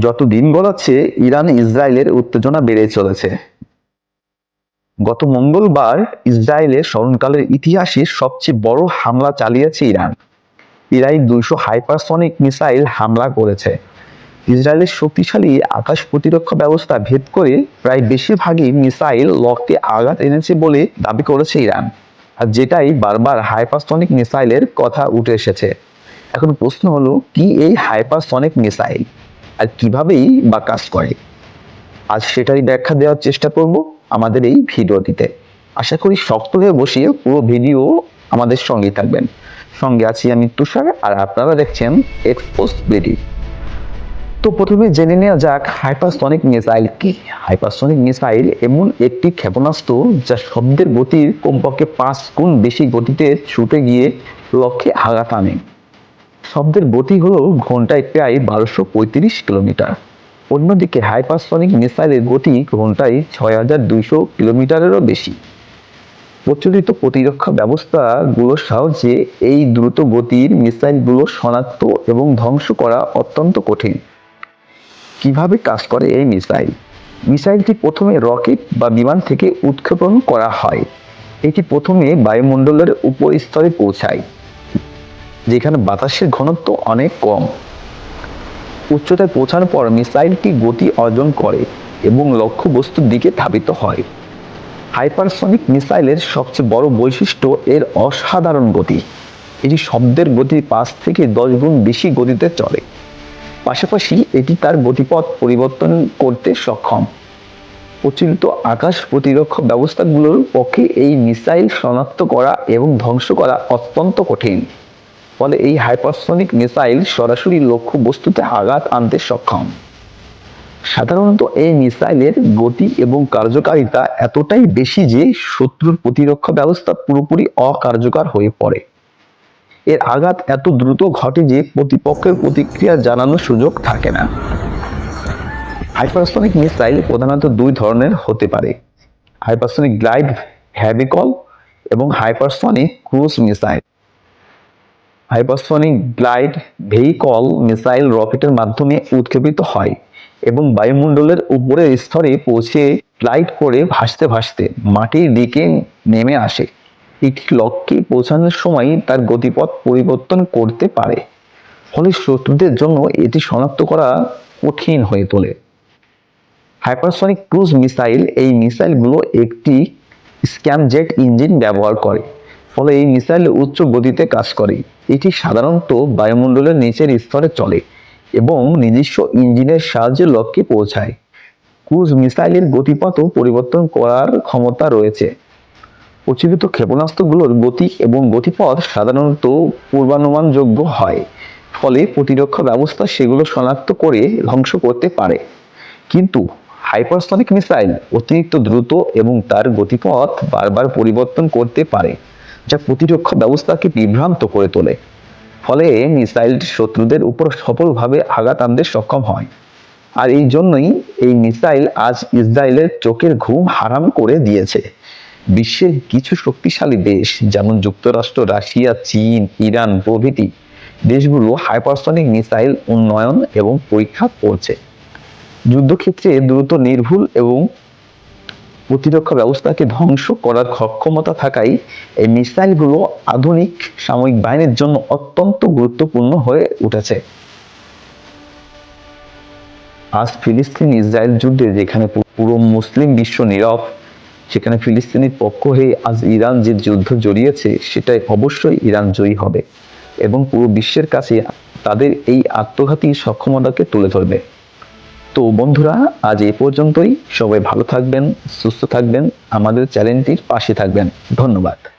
যত দিন গড়াচ্ছে, ইরান ইসরায়েলের উত্তেজনা বেড়ে চলেছে। গত মঙ্গলবার ইসরায়েলের স্মরণকালের ইতিহাসে সবচেয়ে বড় হামলা চালিয়েছে ইরান। ইরাই দুইশো হাইপারসনিক মিসাইল হামলা করেছে। ইসরায়েলের শক্তিশালী আকাশ প্রতিরক্ষা ব্যবস্থা ভেদ করে প্রায় বেশিরভাগই মিসাইল লক্ষ্যে আঘাত এনেছে বলে দাবি করেছে ইরান, আর যেটাই বারবার হাইপারসনিক মিসাইলের কথা উঠে এসেছে। এখন প্রশ্ন হলো, কি এই হাইপারসনিক মিসাইল? আর কিভাবেই বা কাজ করে। আজ সেটারই ব্যাখ্যা দেওয়ার চেষ্টা করব আমাদের এই ভিডিওটিতে। আশা করি শক্ত হয়ে বসিয়ে পুরো ভিডিও আমাদের সঙ্গেই থাকবেন। সঙ্গে আছি আমি তুষার আর আপনারা দেখছেন এক্সপোস্ট বিডি তো প্রথমে জেনে নেওয়া যাক হাইপারসনিক মিসাইল কি? হাইপারসনিক মিসাইল এমন একটি ক্ষেপণাস্ত্র যা শব্দের গতির কমপক্ষে পাঁচ গুণ বেশি গতিতে ছুটে গিয়ে লক্ষ্যে আঘাত আনে। শব্দের গতি হলো ঘন্টায় প্রায় বারোশো পঁয়ত্রিশ কিলোমিটার। অন্যদিকে হাইপারসনিক মিসাইলের গতি ঘন্টায় ছয় হাজার দুইশো কিলোমিটারেরও বেশি। প্রচলিত প্রতিরক্ষা ব্যবস্থাগুলোর সাহায্যে এই দ্রুত গতির মিসাইলগুলো শনাক্ত এবং ধ্বংস করা অত্যন্ত কঠিন। কীভাবে কাজ করে এই মিসাইল? মিসাইলটি প্রথমে রকেট বা বিমান থেকে উৎক্ষেপণ করা হয়। এটি প্রথমে বায়ুমণ্ডলের উপর স্তরে পৌঁছায়। যেখানে বাতাসের ঘনত্ব অনেক কম। উচ্চতায় পৌঁছানোর পর মিসাইলটি গতি অর্জন করে এবং লক্ষ্যবস্তুর দিকে ধাবিত হয়। হাইপারসনিক মিসাইলের সবচেয়ে বড় বৈশিষ্ট্য এর অসাধারণ গতি। এটি শব্দের গতি পাঁচ থেকে দশ গুণ বেশি গতিতে চলে। পাশাপাশি এটি তার গতিপথ পরিবর্তন করতে সক্ষম। প্রচলিত আকাশ প্রতিরক্ষা ব্যবস্থাগুলোর পক্ষে এই মিসাইল শনাক্ত করা এবং ধ্বংস করা অত্যন্ত কঠিন। ফলে এই হাইপারসনিক মিসাইল সরাসরি লক্ষ্য বস্তুতে আঘাত আনতে সক্ষম। সাধারণত এই মিসাইলের গতি এবং কার্যকারিতা এতটাই বেশি যে শত্রুর প্রতিরক্ষা ব্যবস্থা পুরোপুরি অকার্যকর হয়ে পড়ে। এর আঘাত এত দ্রুত ঘটে যে প্রতিপক্ষের প্রতিক্রিয়া জানানোর সুযোগ থাকে না। হাইপারসনিক মিসাইল প্রধানত দুই ধরনের হতে পারে। হাইপারসনিক গ্লাইড হ্যাভিকল এবং hypersonic cruise missile. Hypersonic glide vehicle missile রকেটের মাধ্যমে উৎক্ষেপিত হয় এবং বায়ুমণ্ডলের উপরের স্তরে পৌঁছে গ্লাইড করে ভাসতে ভাসতে মাটির দিকে নেমে আসে। এটি লক্ষ্যে পৌঁছানোর সময় তার গতিপথ পরিবর্তন করতে পারে। ফলে শত্রুদের জন্য এটি শনাক্ত করা কঠিন হয়ে তোলে। হাইপারসনিক ক্রুজ মিসাইল এই মিসাইলগুলো একটি স্ক্যামজেট ইঞ্জিন ব্যবহার করে। ফলে এই মিসাইল উচ্চ গতিতে কাজ করে। এটি সাধারণত বায়ুমণ্ডলের নিচের স্তরে চলে এবং নিজস্ব ইঞ্জিনের সাহায্যে লক্ষ্যে পৌঁছায়। ক্রুজ মিসাইলের গতিপথও পরিবর্তন করার ক্ষমতা রয়েছে। প্রচলিত ক্ষেপণাস্ত্রগুলোর গতি এবং গতিপথ সাধারণত পূর্বানুমানযোগ্য হয়, ফলে প্রতিরক্ষা ব্যবস্থা সেগুলো শনাক্ত করে ধ্বংস করতে পারে। কিন্তু হাইপারসনিক মিসাইল অতিরিক্ত দ্রুত এবং তার গতিপথ বারবার পরিবর্তন করতে পারে। যা প্রতিরক্ষা ব্যবস্থাকে বিভ্রান্ত করে তোলে। ফলে মিসাইলটি শত্রুদের উপর সফলভাবে আঘাত আনতে সক্ষম হয়। আর এই জন্যই এই মিসাইল আজ ইসরায়েলের চোখের ঘুম হারাম করে দিয়েছে। বিশ্বের কিছু শক্তিশালী দেশ, যেমন যুক্তরাষ্ট্র, রাশিয়া, চীন, ইরান প্রভৃতি, দেশগুলো হাইপারসনিক মিসাইল উন্নয়ন এবং পরীক্ষা করছে। যুদ্ধক্ষেত্রে দ্রুত নির্ভুল এবং প্রতিরক্ষা ব্যবস্থাকে ধ্বংস করার সক্ষমতা থাকায় এই মিসাইলগুলো আধুনিক সামরিক বাহিনীর জন্য অত্যন্ত গুরুত্বপূর্ণ হয়ে উঠেছে। আজ ফিলিস্তিন ইসরায়েল যুদ্ধে যেখানে পুরো মুসলিম বিশ্ব নীরব, সেখানে ফিলিস্তিনের পক্ষ হয়ে আজ ইরান যে যুদ্ধ জড়িয়েছে, সেটাই অবশ্যই ইরান জয়ী হবে এবং পুরো বিশ্বের কাছে তাদের এই আত্মঘাতী সক্ষমতাকে তুলে ধরবে। তো বন্ধুরা, আজ এ পর্যন্তই। সবাই ভালো থাকবেন, সুস্থ থাকবেন। আমাদের চ্যানেলটির পাশে থাকবেন। ধন্যবাদ।